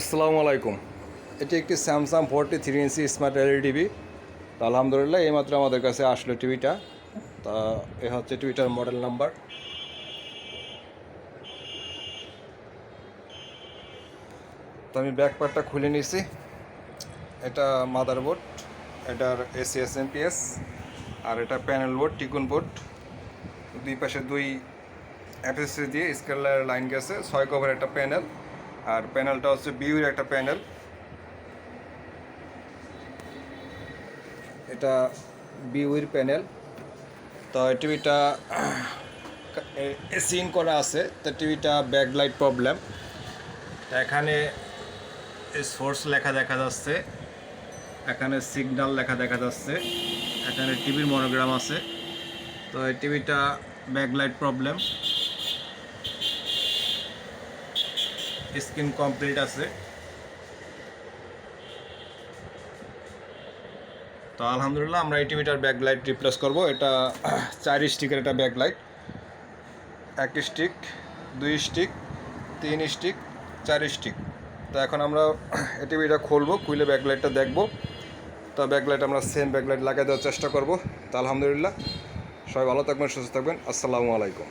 আসসালামু আলাইকুম। এটি একটি Samsung forty three inch smart LED TV তো আলহামদুলিল্লাহ, এইমাত্র আমাদের কাছে আসলো টিভিটা তা এ হচ্ছে টিভিটার মডেল নাম্বার তো আমি ব্যাক পার্টটা খুলে নিয়েছি এটা মাদারবোর্ড এটার এসি এস এমপিএস আর এটা প্যানেল বোর্ড টিকুন বোর্ড দুই পাশে দুই অ্যাপেসি দিয়ে স্কেলার লাইন গেছে, ছয় কভার একটা প্যানেল আর প্যানেলটা হচ্ছে বিউর একটা প্যানেল। এটা বিউর প্যানেল। তো টিভিটা সিন করা আছে, তো টিভিটা ব্যাকলাইট প্রবলেম। এখানে সোর্স লেখা দেখা যাচ্ছে, এখানে সিগন্যাল লেখা দেখা যাচ্ছে, এখানে টিভির মনোগ্রাম আছে। তো এই টিভিটা ব্যাকলাইট প্রবলেম। স্ক্রিন কমপ্লিট আছে। তো আলহামদুলিল্লাহ আমরা এই টিভিটার ব্যাকলাইট রিপ্লেস করব। এটা চার স্টিকের একটা ব্যাকলাইট এক স্টিক, দুই স্টিক, তিন স্টিক, চার স্টিক। তো এখন আমরা এই টিভিটা খুলবো, খুলে ব্যাকলাইটটা দেখব। তো ব্যাকলাইট আমরা সেম ব্যাকলাইট লাগিয়ে দেওয়ার চেষ্টা করব। তো আলহামদুলিল্লাহ, সবাই ভালো থাকবেন, সুস্থ থাকবেন। আসসালামু আলাইকুম।